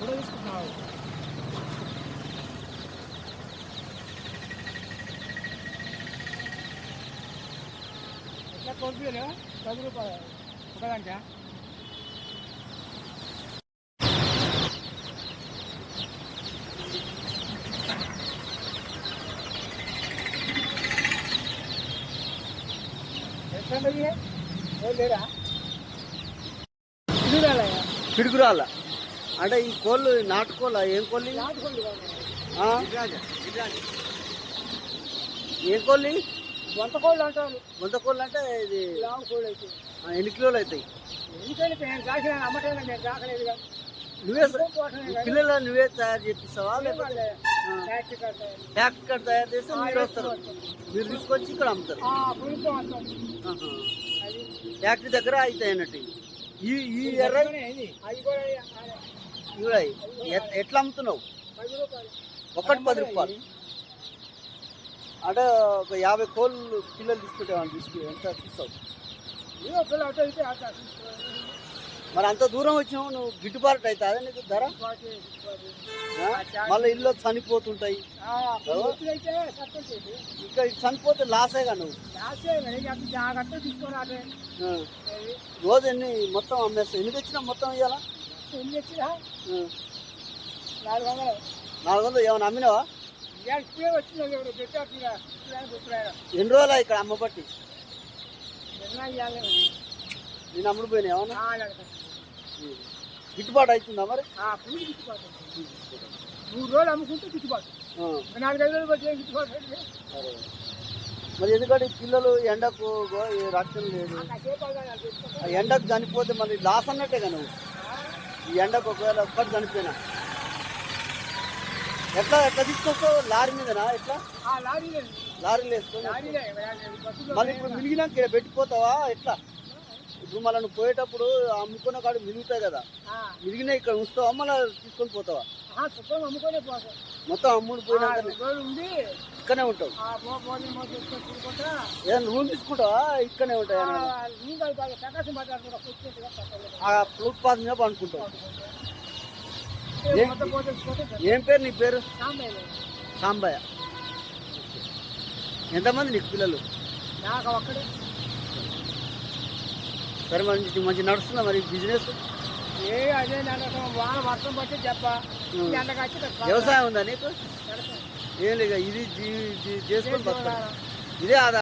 కూడా తీసుకుంటున్నావు. ఎట్లా కొనుక్కోలే పది రూపాయలు ఒకదానికా పిడుగురాల అంటే ఈ కోళ్ళు నాటుకోళ్ళ? ఏం కోళ్ళు? ఏం కోళ్ళు? వంట కోళ్ళు అంటారు. వంద కోళ్ళు అంటే ఇది లావు కోళ్ళు అయితే. ఆ, ఎన్ని కిలోలు అవుతాయి? ఎందుకంటే నేను కాసిన అమ్మటైనా నేను కాకలేదుగా? నువ్వే పిల్లలు నువ్వే తయారు చేపిస్తావా లేకపోతే? ఫ్యాక్టరీ తయారు చేస్తే మీరు వస్తారు. మీరు తీసుకొచ్చి ఇక్కడ అమ్ముతారు. ఫ్యాక్టరీ దగ్గర అవుతాయి అన్నట్టు. ఈ ఈ ఎర్ర ఎట్లా అమ్ముతున్నావు? ఒకటి పది రూపాయలు. అంటే ఒక యాభై కోళ్ళు పిల్లలు తీసుకుంటామని తీసుకు ఎంత తీస్తావు? అయితే మరి అంత దూరం వచ్చినావు నువ్వు గిట్టుబాటు అవుతుంది నీకు ధర? మళ్ళీ ఇల్లు చనిపోతుంటాయి. ఆ, కొన్ని ఒత్తులైతే ఇక్కడ చనిపోతే లాసేగా నువ్వు. రోజు ఎన్ని మొత్తం అమ్మేస్తావు? ఎన్ని తెచ్చినా మొత్తం ఇవ్వాలా ఎన్ని తెచ్చినా నాలుగు వందలు. నాలుగు వందలు ఏమైనా అమ్మినావా? ఇప్పుడే ఎవరు గుర్తురాయన ఎన్ని రోజులు ఇక్కడ అమ్మబట్టి నేను అమ్ముడు పోయినా ఏమన్నా. గిట్టుబాటు అవుతుందా మరి? గిట్టుబాటు మూడు రోజులు అమ్ముకుంటే గిట్టుబాటు. నాలుగైదు రోజులు గిట్టుబాటు. మరి ఎందుకంటే పిల్లలు ఎండకు రక్షణ లేదు. ఎండకు చనిపోతే మళ్ళీ లాస్ అన్నట్టే కదా నువ్వు. ఈ ఎండకు ఒకవేళ ఒక్కటి చనిపోయినా. ఎట్లా ఎట్లా తీసుకొస్తావు? లారీ మీదనా ఎట్లా? లారీలే వేసుకొని మళ్ళీ ఇప్పుడు మిలిగినాక ఈడ పెట్టిపోతావా? ఎట్లా? ఇప్పుడు మళ్ళీ నువ్వు పోయేటప్పుడు అమ్ముకున్న కాడు మిలుగుతాయి కదా. మిలిగినా ఇక్కడ ఉంచుతావా? మళ్ళీ తీసుకొని పోతావా? పోతాం. మొత్తం అమ్ముడు రోజులు ఉండి ఇక్కడనే ఉంటావు. ఏదైనా రూమ్ తీసుకుంటావా? ఇక్కడనే ఉంటాయా ఫుట్పాత్ మీద పండుకుంటావు. ఏ పేరు నీ పేరు? సాంబయ్య. ఎంతమంది నీకు పిల్లలు? సరే మంచి మంచి నడుస్తుందా మరి బిజినెస్? ఏ అదే వాన వర్షం పట్టి దెబ్బ ఎండకొచ్చి వ్యవసాయం ఉందా నీకు? ఏం లేదు ఇది చేసుకొని ఇదే ఆధారం.